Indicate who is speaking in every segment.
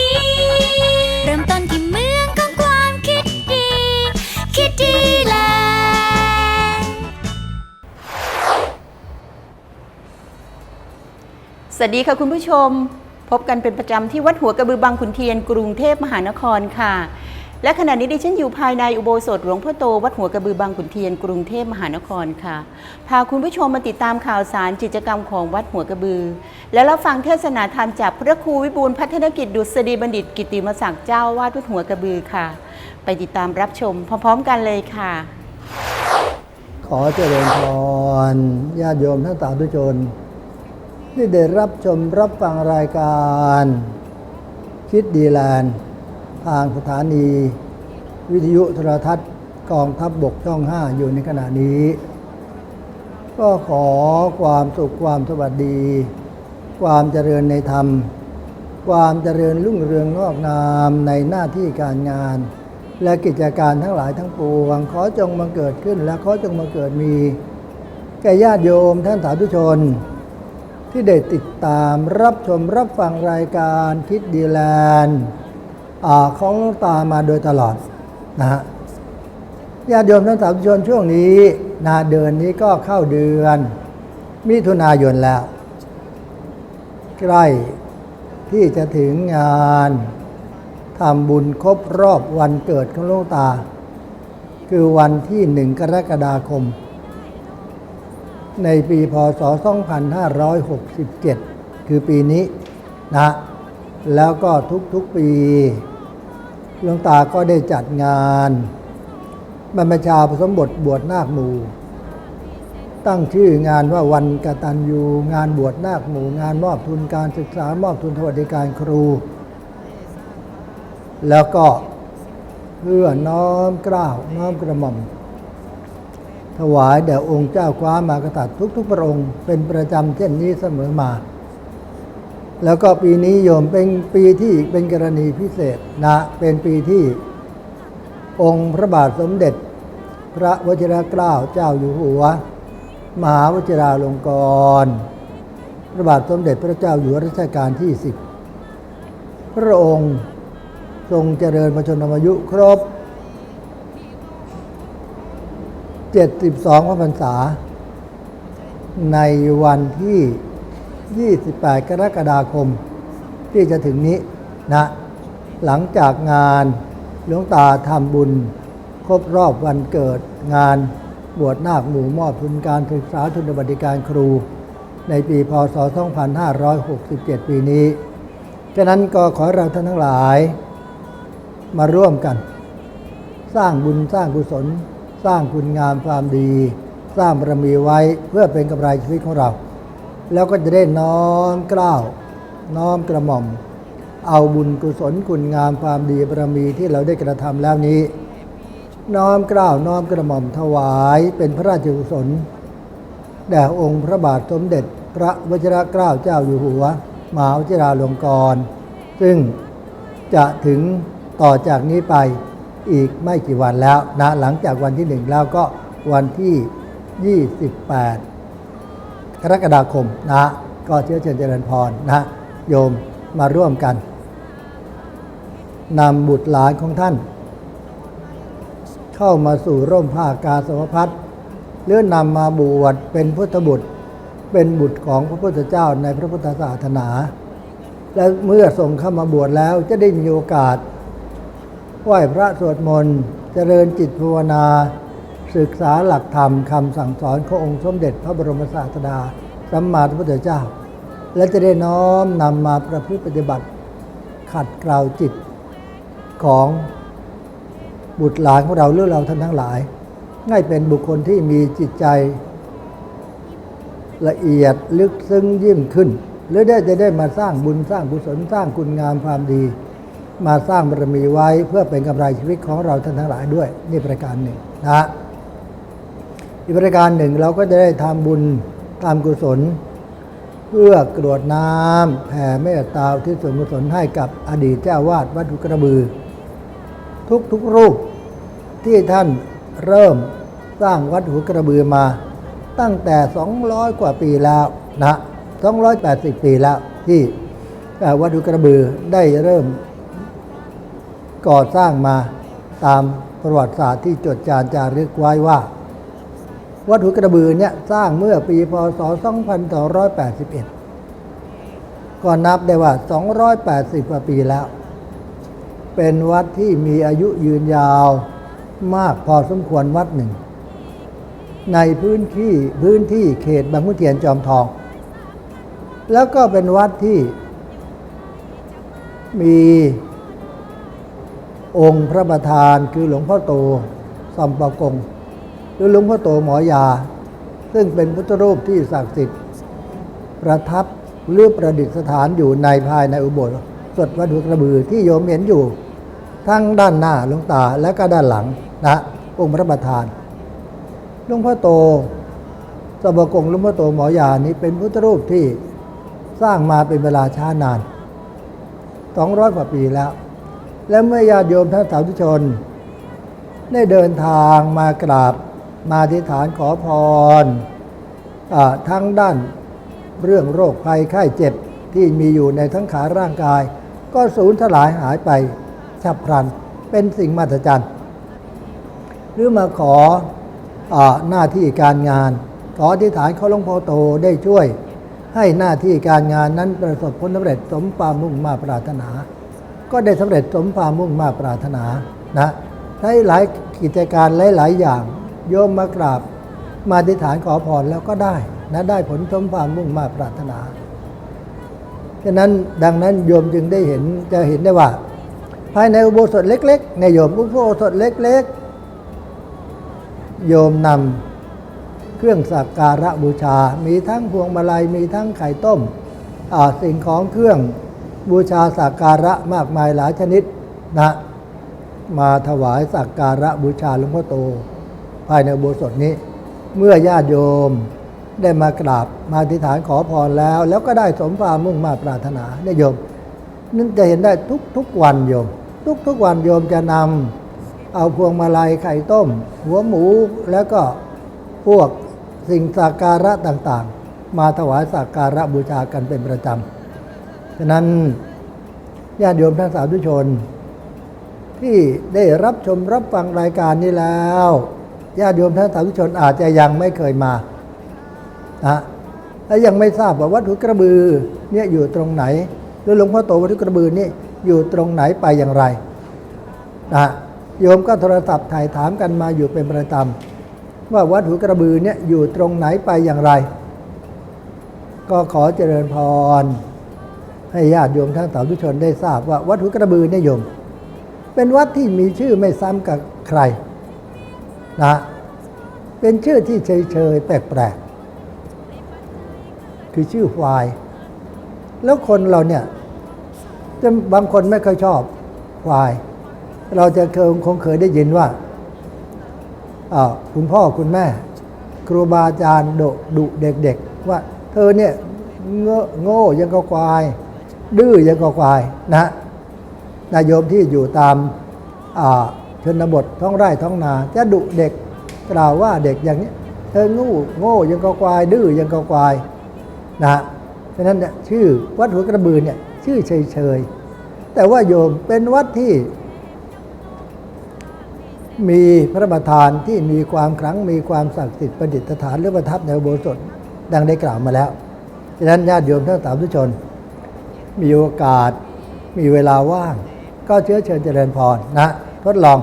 Speaker 1: ้ วั
Speaker 2: สดีค่ะคุณผู้ชม พบกันเป็นประจำที่วัดหัวกระบือบางขุนเทียนกรุงเทพมหานครค่ะ และขณะนี้ดิฉันอยู่ภายในอุโบสถหลวงพ่อโตวัดหัวกระบือบางขุนเทียนกรุงเทพมหานครค่ะ พาคุณผู้ชมมาติดตามข่าวสารกิจกรรมของวัดหัวกระบือ และรับฟังเทศนาธรรมจากพระครูวิบูลพัฒนกิจดุษฎีบัณฑิตกิติมศักดิ์เจ้าวาดวัดหัวกระบือค่ะ ไปติดตามรับชมพร้อมๆกันเลยค่ะ
Speaker 3: ขอเจริญพรญาติโยมทั้งสาธุชน ที่ได้รับชมรับฟังรายการ คิดดีแลนด์ทางสถานี วิทยุโทรทัศน์กองทัพบบกช่อง 5 อยู่ในขณะนี้ ก็ขอความสุขความสวัสดี ความเจริญในธรรม ความเจริญรุ่งเรืองงอกงามในหน้าที่การงาน และกิจการทั้งหลายทั้งปวง ขอจงมาเกิดขึ้นและขอจงมาเกิดมีแก่ญาติโยมท่านสาธุชน ที่ได้ติดตามรับชมรับฟังรายการคิดดีแลนด์ของลวงตามาโดยตลอดนะฮะญาติโยมท่านสาธุชนช่วงนี้นะเดือนนี้ก็เข้าเดือน มิถุนายนแล้ว ใกล้ที่จะถึงงานทำบุญครบรอบวันเกิดของหลวงตา คือวันที่หนึ่งกรกฎาคม ในปีพศ 2567 คือปีนี้นะแล้วก็ทุกๆปีหลวงตาก็ได้จัดงานบรรพชาผสมบทบวชนาคหมู่ ตั้งชื่องานว่าวันกตัญญูงานบวชนาคหมู่ งานมอบทุนการศึกษามอบทุนสวัสดิการครู แล้วก็เพื่อน้อมกล้าวน้อมกระหม่อม ถวายแด่องค์เจ้าคว้ามากษัตริย์ทุกๆพระองค์เป็นประจำเช่นนี้เสมอมา แล้วก็ปีนี้โยมเป็นปีที่เป็นกรณีพิเศษนะเป็นปีที่องค์พระบาทสมเด็จ พระวชิรเกล้าเจ้าอยู่หัว มหาวชิราลงกรณ์พระบาทสมเด็จพระเจ้าอยู่หัวรัชกาลที่สิบพระองค์ทรงเจริญพระชนมอายุครบ 72 พระพรรษา ในวันที่ 28 กรกฎาคม ที่จะถึงนี้นะ หลังจากงานหลวงตาทำบุญ ครบรอบวันเกิดงานบวชนาคหมู่มอบทุนการศึกษาทุนบัติการครู ในปีพศ 2567 ปีนี้ ฉะนั้นก็ขอให้เราท่านทั้งหลายมาร่วมกัน สร้างบุญสร้างกุศล สร้างคุณงามความดี สร้างบารมีไว้เพื่อเป็นกำไรชีวิตของเรา แล้วก็จะได้น้อมเกล้าวน้อมกระหม่อม เอาบุญกุศลคุณงามความดีบารมีที่เราได้กระทำแล้วนี้ น้อมเกล้าวน้อมกระหม่อมถวายเป็นพระราชกุศลแด่องค์พระบาทสมเด็จ พระวชิรเกล้าเจ้าอยู่หัวมหาวชิราลงกรณ์ซึ่งจะถึงต่อจากนี้ไป อีกไม่กี่วันแล้วนะหลังจากวันที่หนึ่งแล้วก็วันที่ 28 กรกฎาคมนะก็เชื้อเชิญเจริญพรนะโยมมาร่วมกันนำบุตรหลานของท่าน เข้ามาสู่ร่มผ้ากาสาวพัดหรือนำมาบวชเป็นพุทธบุตร เป็นบุตรของพระพุทธเจ้าในพระพุทธศาสนา และเมื่อส่งเข้ามาบวชแล้วจะได้มีโอกาส ไหว้พระสวดมนต์ เจริญจิตภาวนา ศึกษาหลักธรรมคำสั่งสอนขององค์สมเด็จพระบรมศาสดา สัมมาสัมพุทธเจ้า และจะได้น้อมนำมาประพฤติปฏิบัติ ขัดเกลาจิตของบุตรหลานของเราหรือเราท่านทั้งหลายให้เป็นบุคคลที่มีจิตใจ ละเอียดลึกซึ้งยิ่งขึ้น หรือได้จะได้มาสร้างบุญสร้างกุศลสร้างคุณงามความดี มาสร้างบารมีไว้เพื่อเป็นกำไรชีวิตของเราท่านทั้งหลายด้วย นี่ประการหนึ่งนะอีกประการหนึ่งเราก็จะได้ทำบุญทำกุศล เพื่อกรวดน้ำแผ่เมตตาที่ส่วนกุศลให้กับอดีตเจ้าวาดวัดหุกระบือ ทุกทุกรูปที่ท่านเริ่มสร้างวัดหุกระบือมา ตั้งแต่ 200 กว่าปีแล้วนะ280 ปีแล้วที่วัดหุกระบือได้เริ่ม ก่อสร้างมาตามประวัติศาสตร์ที่จดจานจารึกไว้ว่า วัดหุกระบือเนี่ยสร้างเมื่อปีพศ 2281 ก็นับได้ว่า 280กว่าปีแล้ว เป็นวัดที่มีอายุยืนยาวมากพอสมควรวัดหนึ่ง ในพื้นที่พื้นที่เขตบางขุนเทียนจอมทอง แล้วก็เป็นวัดที่มี องค์พระประธานคือหลวงพ่อโตสัมปะกง หรือหลวงพ่อโตหมอยา ซึ่งเป็นพุทธรูปที่ศักดิ์สิทธิ์ ประทับหรือประดิษฐานอยู่ในภายในอุโบสถวัดหัวกระบือที่โยมเห็นอยู่ ทั้งด้านหน้าหลวงตาและก็ด้านหลังนะองค์พระประธานหลวงพ่อโตสัมปะกงหลวงพ่อโตหมอยานี้เป็นพุทธรูปที่สร้างมาเป็นเวลาช้านาน 200 กว่าปีแล้ว และเมื่อญาติโยมท่านสาธุชน ได้เดินทางมากราบมาอธิษฐานขอพรอ่าทั้งด้านเรื่องโรคภัยไข้เจ็บที่มีอยู่ในทั้งขาร่างกาย ก็สูญสลายหายไปฉับพลันเป็นสิ่งมหัศจรรย์ หรือมาขออาหน้าที่การงาน ขออธิษฐานเขาหลวงพ่อโตได้ช่วย ให้หน้าที่การงานนั้นประสบผลสำเร็จสมความมุ่งมาปรารถนา ก็ได้สำเร็จสมความมุ่งมาปรารถนานะใช้หลายกิจการหลายๆอย่าง โยมมากราบมาอธิษฐานขอพรแล้วก็ได้นะได้ผลสมความมุ่งมาปรารถนาฉะนั้นดังนั้นโยมจึงได้เห็นจะเห็นได้ว่า ภายในอุโบสถเล็กๆในโยมอุโบสถเล็กๆ โยมนำเครื่องสักการะบูชา มีทั้งพวงมาลัยมีทั้งไข่ต้มสิ่งของเครื่อง บูชาสักการะมากมายหลายชนิดนะมาถวายสักการะบูชาหลวงพ่อโต ภายในโบสถนี้ เมื่อญาติโยมได้มากราบมาอธิษฐานขอพรแล้ว แล้วก็ได้สมความมุ่งมาปรารถนาเนี่ยโยมนั่นจะเห็นได้ทุกทุกวันโยม ทุกทุกวันโยมจะนำเอาพวงมาลัยไข่ต้ม หัวหมูแล้วก็พวกสิ่งสักการะต่างๆ มาถวายสักการะบูชากันเป็นประจำ ฉะนั้นญาติโยมท่านสาธุชน ที่ได้รับชมรับฟังรายการนี้แล้วญาติโยมท่านสาธุชนอาจจะยังไม่เคยมานะและยังไม่ทราบว่าวัดหุกระบือเนี่ยอยู่ตรงไหนหรือหลวงพ่อโตวัดหุกระบือนี่อยู่ตรงไหนไปอย่างไรนะโยมก็โทรศัพท์ถ่ายถามกันมาอยู่เป็นประจำว่าวัดหุกระบือเนี่ยอยู่ตรงไหนไปอย่างไร ก็ขอเจริญพร ให้ญาติโยมท่านสาธุชนได้ทราบว่าวัดหุกระบือเนี่ยโยม เป็นวัดที่มีชื่อไม่ซ้ำกับใครนะเป็นชื่อที่เฉยๆแปลกๆคือชื่อควาย แล้วคนเราเนี่ยจะบางคนไม่เคยชอบควาย เราจะเคยคงเคยได้ยินว่าคุณพ่อคุณแม่ ครูบาอาจารย์ดุดุเด็กๆ ว่าเธอเนี่ยโง่โง่ยังก็ควาย ดื้อยังก็ควายนะนายโยมที่อยู่ตามชนบทท้องไร่ท้องนา จะดุเด็กกล่าวว่าเด็กอย่างนี้เธองูโง่ยังก็ควาย ดื้อยังก็ควายนะเพราะฉะนั้นเนี่ยชื่อวัดหัวกระบือเนี่ยชื่อเฉยๆแต่ว่าโยมเป็นวัดที่มีพระประธานที่มีความขลังมีความศักดิ์สิทธิ์ประดิษฐานหรือประทับในโบสถดังได้กล่าวมาแล้ว ฉะนั้นญาติโยมทั้งสามทุกชน มีโอกาส มีเวลาว่าง ก็เชื้อเชิญเจริญพรนะทดลอง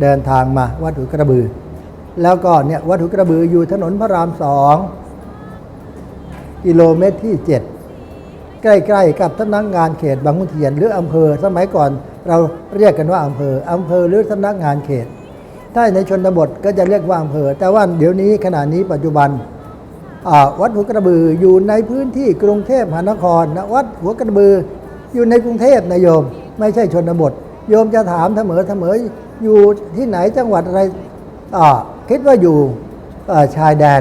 Speaker 3: เดินทางมาวัดหุกระบือ แล้วก็เนี่ยวัดหุกระบืออยู่ถนนพระรามสองกิโลเมตรที่ 7 ใกล้ๆ กับสำนักงานเขตบางขุนเทียนหรืออำเภอสมัยก่อนเราเรียกกันว่าอำเภออำเภอหรือสำนักงานเขต ถ้าในชนบทก็จะเรียกว่าอำเภอ แต่ว่าเดี๋ยวนี้ขณะนี้ปัจจุบัน วัดหัวกระบืออยู่ในพื้นที่กรุงเทพมหานครนะวัดหัวกระบืออยู่ในกรุงเทพนะโยม ไม่ใช่ชนบท โยมจะถามเสมอเสมออยู่ที่ไหนจังหวัดอะไรคิดว่าอยู่ชายแดน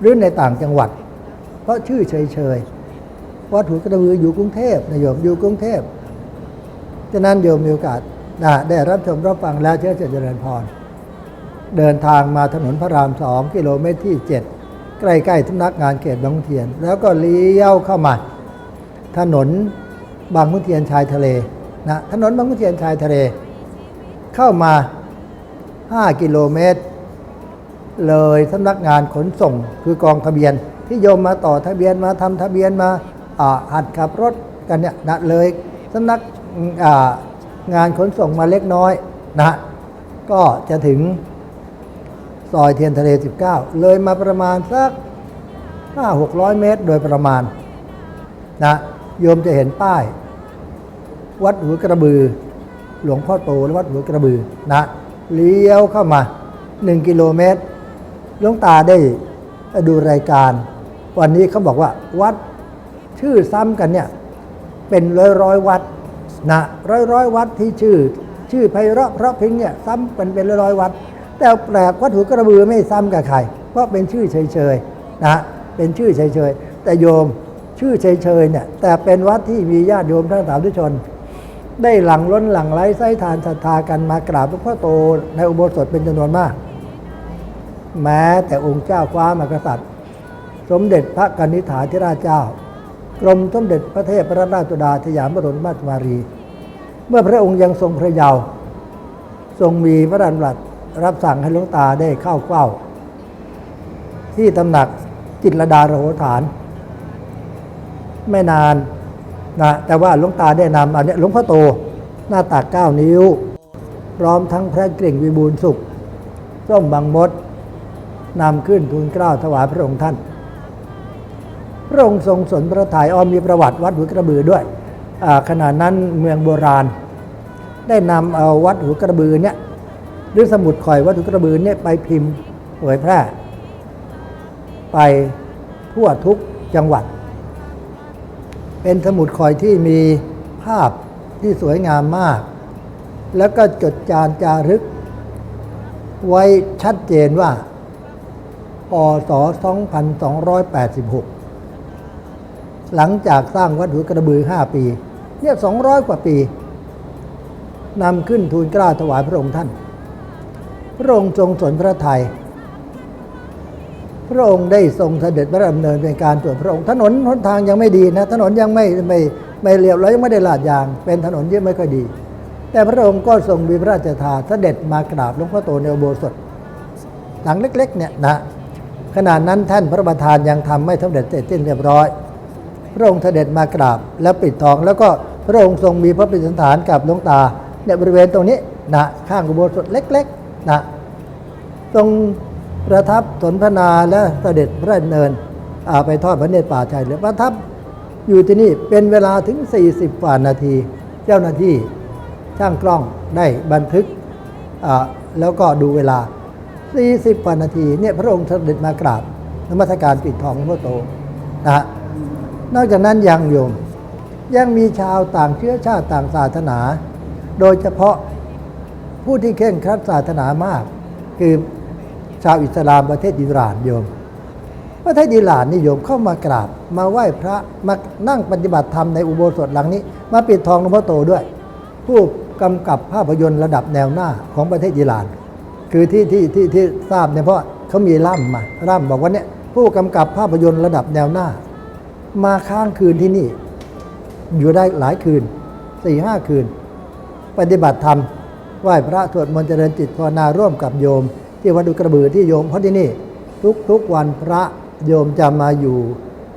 Speaker 3: หรือในต่างจังหวัด เพราะชื่อเฉยๆวัดหัวกระบืออยู่กรุงเทพนะโยมอยู่กรุงเทพฉะนั้นโยมมีโอกาสได้รับชมรับฟังแล้วเชื่อเจริญพรเดินทางมาถนนพระรามสองกิโลเมตรที่7 ใกล้ๆสำนักงานเขตบางขุนเทียน แล้วก็เลี้ยวเข้ามา ถนนบางขุนเทียนชายทะเลนะถนนบางขุนเทียนชายทะเล เข้ามา 5 กิโลเมตร เลยสำนักงานขนส่งคือกองทะเบียนที่โยมมาต่อทะเบียนมาทำทะเบียนมาอ่าหัดขับรถกันเนี่ยนะเลยสำนักอ่างานขนส่งมาเล็กน้อยนะก็จะถึง ซอยเทียนทะเล 19 เลยมาประมาณสัก 5-600 เมตรโดยประมาณนะโยมจะเห็นป้าย วัดหัวกระบือ หลวงพ่อโตและวัดหัวกระบือนะเลี้ยวเข้ามา 1 กิโลเมตรหลวงตาได้ดูรายการ วันนี้เขาบอกว่าวัดชื่อซ้ำกันเนี่ยเป็นร้อยร้อยวัดนะร้อยร้อยวัดที่ชื่อ ชื่อไพเราะเพราะพิงเนี่ยซ้ำเป็นเป็นร้อยร้อยวัด แต่แปลกวัดหัวกระบือไม่ซ้ำกับใคร เพราะเป็นชื่อเฉยๆนะเป็นชื่อเฉยๆแต่โยมชื่อเฉยๆเนี่ยแต่เป็นวัดที่มีญาติโยมทั้งสามทุชน ได้หลังล้นหลังไหลไส้ทานศรัทธากันมากราบหลวงพ่อโตในอุโบสถเป็นจำนวนมาก แม้แต่องค์เจ้าฟ้ามหากษัตริย์ สมเด็จพระกนิษฐาธิราชเจ้ากรมสมเด็จพระเทพรัตนราชสุดาสยามบรมราชกุมารี เมื่อพระองค์ยังทรงพระเยาว์ทรงมีพระดำรัส รับสั่งให้หลวงตาได้เข้าเฝ้า ที่ตำหนักจิตรดาโรโหฐาน ไม่นานนะแต่ว่าหลวงตาได้นำอันนี้หลวงพ่อโตหน้าตักเก้านิ้ว พร้อมทั้งพระเกริ่งวิบูลสุขส้มบางมดนำขึ้นทูลเกล้าถวายพระองค์ท่าน พระองค์ทรงสนพระทัยอ้อมมีประวัติวัดหัวกระบือด้วยอ่าขณะนั้นเมืองโบราณ ได้นำเอาวัดหัวกระบือเนี่ย หรือสมุดข่อยวัดหัวกระบือเนี่ยไปพิมพ์เผยแพร่ ไปทั่วทุกจังหวัด เป็นสมุดข่อยที่มีภาพที่สวยงามมาก แล้วก็จดจานจารึก ไว้ชัดเจนว่าปศ2286 หลังจากสร้างวัดหัวกระบือ 5 ปี เนี่ย 200 กว่าปีนำขึ้นทูลกล้าถวายพระองค์ท่าน พระองค์ทรงสนพระทัยพระองค์ได้ทรงเสด็จพระดำเนินเป็นการตรวจพระองค์ถนนหนทางยังไม่ดีนะ ถนนยังไม่ไม่ไม่เรียบร้อยยังไม่ได้ลาดยาง เป็นถนนที่ไม่ค่อยดี แต่พระองค์ก็ทรงมีพระราชทานเสด็จมากราบหลวงพ่อโตในอุโบสถหลังเล็ก ๆ เนี่ยนะขณะนั้นท่านพระประธานยังทำไม่สำเร็จเสร็จสิ้นเรียบร้อย พระองค์เสด็จมากราบแล้วปิดทอง แล้วก็พระองค์ทรงมีพระประดิษฐานกับหลวงตาเนี่ยบริเวณตรงนี้นะข้างอุโบสถเล็ก ๆ นะทรงประทับสนทนาและเสด็จพระเนินไปทอดพระเนตรป่าชัยเลยประทับอยู่ที่นี่เป็นเวลาถึง 40กว่านาที เจ้าหน้าที่ช่างกล้องได้บันทึกแล้วก็ดูเวลา 40กว่านาทีเนี่ยพระองค์เสด็จมากราบนมัสการปิดทองพ่อโตนะนอกจากนั้นยังโยมยังมีชาวต่างเชื้อชาติต่างศาสนา โดยเฉพาะ ผู้ที่เค่งครัดศาสนามาก คือชาวอิสลามประเทศอิหร่านโยม ประเทศอิหร่านนี่โยมเข้ามากราบ มาไหว้พระมานั่งปฏิบัติธรรมในอุโบสถหลังนี้ มาปิดทองหลวงพ่อโตด้วย ผู้กำกับภาพยนตร์ระดับแนวหน้าของประเทศอิหร่าน คือที่ที่ที่ที่ทราบเนี่ยเพราะเขามีล่ำมาล่ำบอกว่าเนี่ยผู้กำกับภาพยนตร์ระดับแนวหน้า มาค้างคืนที่นี่ อยู่ได้หลายคืนสี่ห้าคืน ปฏิบัติธรรม ไหว้พระสวดมนต์เจริญจิตภาวนาร่วมกับโยม ที่วัดอุกระบือที่โยมเพราะที่นี่ ทุกทุกวันพระโยมจะมาอยู่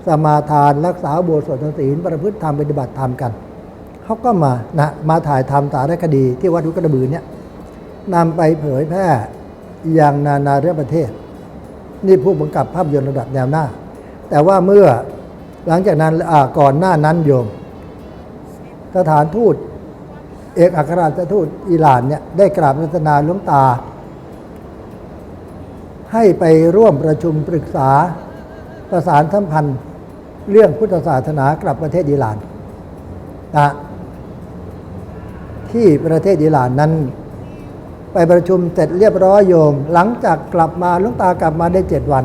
Speaker 3: สมาทานรักษาโบสถศีลประพฤติธรรมปฏิบัติธรรมกันเขาก็มานะมาถ่ายทำสารคดีที่วัดอุกระบือเนี่ยนำไปเผยแพร่อย่างนานาเรื่องประเทศ นี่ผู้กำกับภาพยนตร์ระดับแนวหน้า แต่ว่าเมื่อหลังจากนั้นก่อนหน้านั้นโยม สถานทูต เอกอัครราชทูตอิหร่านเนี่ยได้กราบรัตนาหลวงตา ให้ไปร่วมประชุมปรึกษาประสานสัมพันธ์เรื่องพุทธศาสนากับประเทศอิหร่านนะที่ประเทศอิหร่านนั้น ไปประชุมเสร็จเรียบร้อยโยม หลังจากกลับมาหลุงตากลับมาได้เจ็ดวัน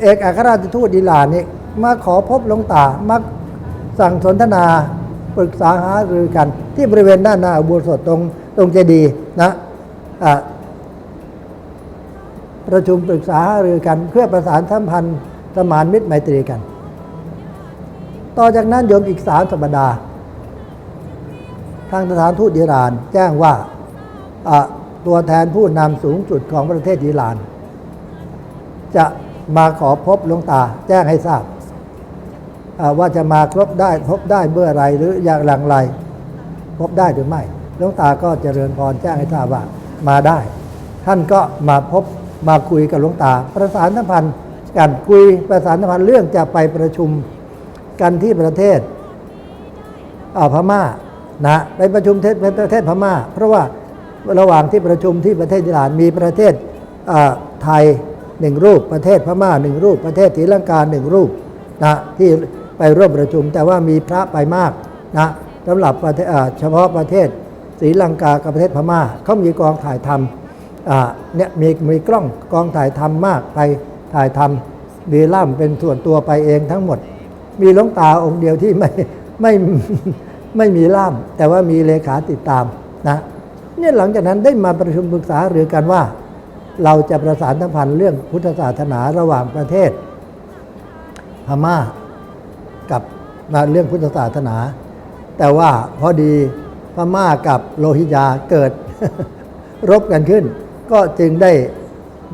Speaker 3: เอกอัครราชทูตอิหร่านนี่มาขอพบหลวงตามาสั่งสนทนา ปรึกษาหารือกัน ที่บริเวณด้านหน้าอุโบสถตรงตรงเจดีนะะประชุมปรึกษาหารือกัน เพื่อประสานสัมพันธ์สมานมิตรไมตรีกัน ต่อจากนั้นโยมอีกสามสัปดาห์ทางสถานทูตอิหร่านแจ้งว่าตัวแทนผู้นำสูงสุดของประเทศอิหร่าน จะมาขอพบหลวงตาแจ้งให้ทราบ ว่าจะมาครบได้พบได้เมื่อไรหรืออย่างหลังไรพบได้หรือไม่หลวงตาก็เจริญพรแจ้งให้ทราบว่ามาได้ ท่านก็มาพบมาคุยกับหลวงตา ประสานสัมพันธ์กันคุยประสานสัมพันธ์เรื่องจะไปประชุมกันที่ประเทศพม่านะไปประชุมเทศประเทศพม่า เพราะว่าระหว่างที่ประชุมที่ประเทศอิหร่านมีประเทศอ่าไทยหนึ่งรูปประเทศพม่าหนึ่งรูป ประเทศศรีลังกาหนึ่งรูปนะที่ ไปร่วมประชุม แต่ว่ามีพระไปมากนะสำหรับเฉพาะประเทศศรีลังกากับประเทศพม่าเขามีกองถ่ายทำเนี่ยมีมีกล้องกองถ่ายทำมากไปถ่ายทำมีล่ามเป็นส่วนตัวไปเองทั้งหมด มีหลวงตาองค์เดียวที่ไม่ไม่ไม่มีล่าม แต่ว่ามีเลขาติดตามนะเนี่ยหลังจากนั้นได้มาประชุมปรึกษาหรือกันว่า เราจะประสานสัมพันธ์เรื่องพุทธศาสนาระหว่างประเทศพม่า กับเรื่องพุทธศาสนา แต่ว่าพอดีพม่ากับโลหิยาเกิดรบกันขึ้น ก็จึงได้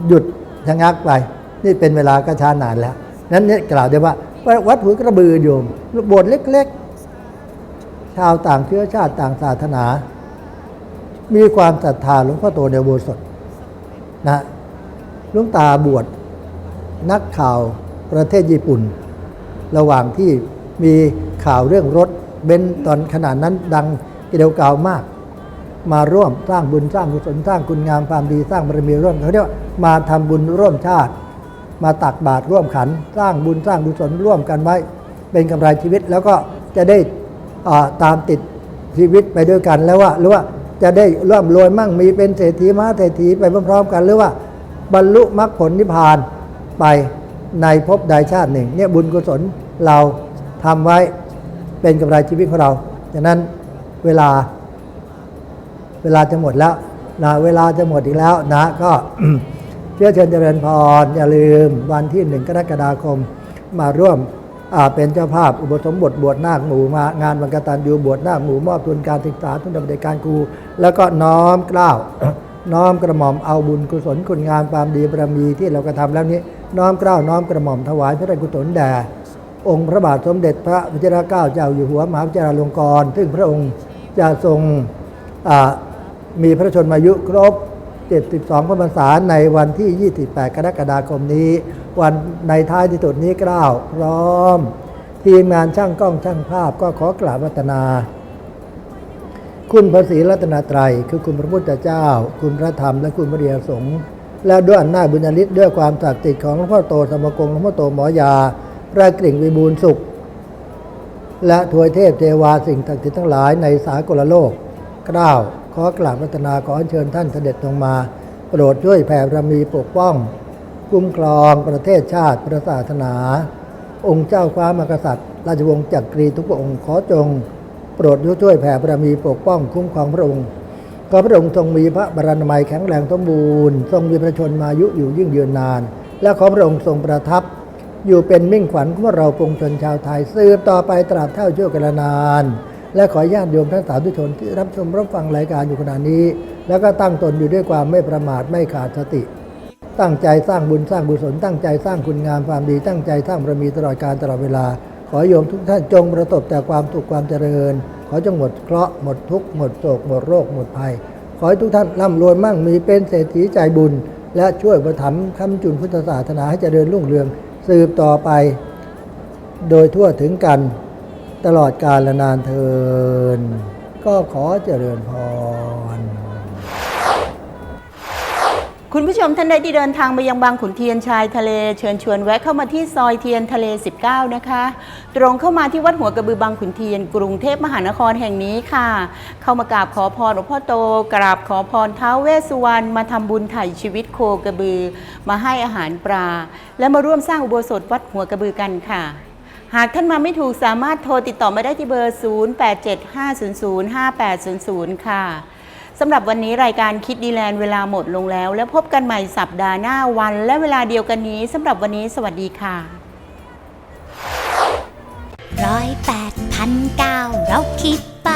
Speaker 3: หยุดชะงักไป นี่เป็นเวลากระชานานแล้ว นั้นนี่กล่าวได้ว่า วัดหัวกระบือโยมโบสถ์เล็กๆ ชาวต่างเชื้อชาติต่างศาสนา มีความศรัทธาหลวงพ่อโตในโบสถนะหลวงตาบวชนักข่าวประเทศญี่ปุ่น ระหว่างที่มีข่าวเรื่องรถเบนซ์ตอนขนาดนั้นดังเกลียวกาวมาก มาร่วมสร้างบุญสร้างกุศลสร้างคุณงามความดีสร้างบารมีร่วมเขาเรียกว่ามาทำบุญร่วมชาติ มาตักบาตรร่วมขัน สร้างบุญสร้างกุศลร่วมกันไว้ เป็นกำไรชีวิตแล้วก็จะได้ตามติดชีวิตไปด้วยกันแล้วว่าหรือว่าจะได้ร่ำรวยมั่งมีเป็นเศรษฐีมหาเศรษฐีไปพร้อมๆกันหรือว่าบรรลุมรรคผลนิพพานไป ในภพใดชาติหนึ่ง เนี่ยบุญกุศลเราทำไว้เป็นกำไรชีวิตของเราดังนั้นเวลาเวลาจะหมดแล้วนะเวลาจะหมดอีกแล้วนะก็เชื่อเชิญเจริญพร อย่าลืมวันที่หนึ่งกรกฎาคมมาร่วมเป็นเจ้าภาพอุปสมบทบวชนาคหมู่มางานวันกตันยูบวชนาคหมู่มอบทุนการศึกษาทุนดำเนินการครูแล้วก็น้อมเกล้าวน้อมกระหม่อมเอาบุญกุศลคุณงามความดีบารมีที่เรากระทำแล้วนี้ น้อมเกล้าน้อมกระหม่อมถวายพระราชกุศลแด่องค์พระบาทสมเด็จพระวชิรเกล้าเจ้าอยู่หัวมหาวิทยาลัยลงกรณ์ซึ่งพระองค์จะทรงมีพระชนมายุครบ 72 พรรษาในวันที่ 28 กรกฎาคมนี้ วันในท้ายที่สุดนี้กล่าวพร้อม ทีมงานช่างกล้องช่างภาพก็ขอกราบวัตนา คุณพระศรีรัตนตรัย คือคุณพระพุทธเจ้า คุณพระธรรมและคุณพระเดียสงฆ์ และด้วยอำนาจบุญญาฤทธิ์ด้วยความศักดิ์สิทธิ์ของหลวงพ่อโตสมกงหลวงพ่อโตหมอยาพระกริ่งวิบูลสุข และทวยเทพเทวาสิ่งศักดิ์สิทธิ์ทั้งหลายในสากลโลกกล้าวขอกราบรัตนาขอเชิญท่านเสด็จลงมาโปรดช่วยแผ่บารมีปกป้อง คุ้มครองประเทศชาติพระศาสนา องค์เจ้าฟ้ามากษัตริย์ ราชวงศ์จักรีทุกพระองค์ขอจง โปรดช่วยแผ่บารมีปกป้อง คุ้มครองพระองค์ ขอพระองค์ทรงมีพระบารมีแข็งแรงสมบูรณ์ทรงมีพระชนมายุอยู่ยิ่งยืนนาน และขอพระองค์ทรงประทับ อยู่เป็นมิ่งขวัญของเราปวงชนชาวไทยสืบต่อไปตราบเท่าชั่วกาลนาน และขอญาติโยมทั้งสาธุชนที่รับชมรับฟังรายการอยู่ขณะนี้ แล้วก็ตั้งตนอยู่ด้วยความไม่ประมาทไม่ขาดสติ ตั้งใจสร้างบุญสร้างบุญสนตั้งใจสร้างคุณงามความดีตั้งใจสร้างบารมีตลอดการตลอดเวลา ขอโยมทุกท่านจงประสบแต่ความสุขความเจริญ ขอจงหมดเคราะห์หมดทุกข์หมดโศกหมดโรคหมดภัย ขอให้ทุกท่านร่ำรวยมั่งมีเป็นเศรษฐีใจบุญ และช่วยประถมภ์คำจุนพุทธศาสนาให้เจริญรุ่งเรืองสืบต่อไป โดยทั่วถึงกัน ตลอดกาลนานเทินก็ขอเจริญพร
Speaker 2: คุณผู้ชมท่านใดที่เดินทางมายังบางขุนเทียนชายทะเล เชิญชวนแวะเข้ามาที่ซอยเทียนทะเล 19 นะคะ ตรงเข้ามาที่วัดหัวกระบือบางขุนเทียน กรุงเทพมหานครแห่งนี้ค่ะ เข้ามากราบขอพรหลวงพ่อโต กราบขอพรท้าวเวสสุวรรณมาทำบุญไถ่ชีวิตโคกระบือ มาให้อาหารปลา และมาร่วมสร้างอุโบสถวัดหัวกระบือกันค่ะหากท่านมาไม่ถูกสามารถโทรติดต่อมาได้ที่เบอร์ 0875005800 ค่ะ สำหรับวันนี้รายการคิดดีแลนด์เวลาหมดลงแล้ว แล้วพบกันใหม่สัปดาห์หน้าวัน และเวลาเดียวกันนี้สำหรับวันนี้ สวัสดีค่ะ
Speaker 1: ร้อยแปดพันเก้าเราคิดไป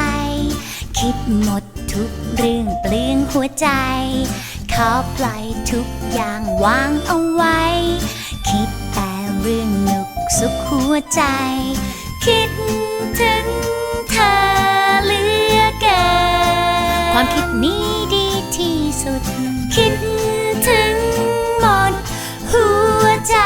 Speaker 1: คิดหมดทุกเรื่องเปลืองหัวใจ ขอปล่อยทุกอย่างวางเอาไว้ คิดแต่เรื่องหนุกสุขหัวใจ คิดถึง ความคิดนี้ดีที่สุด คิดถึงหมดหัวใจ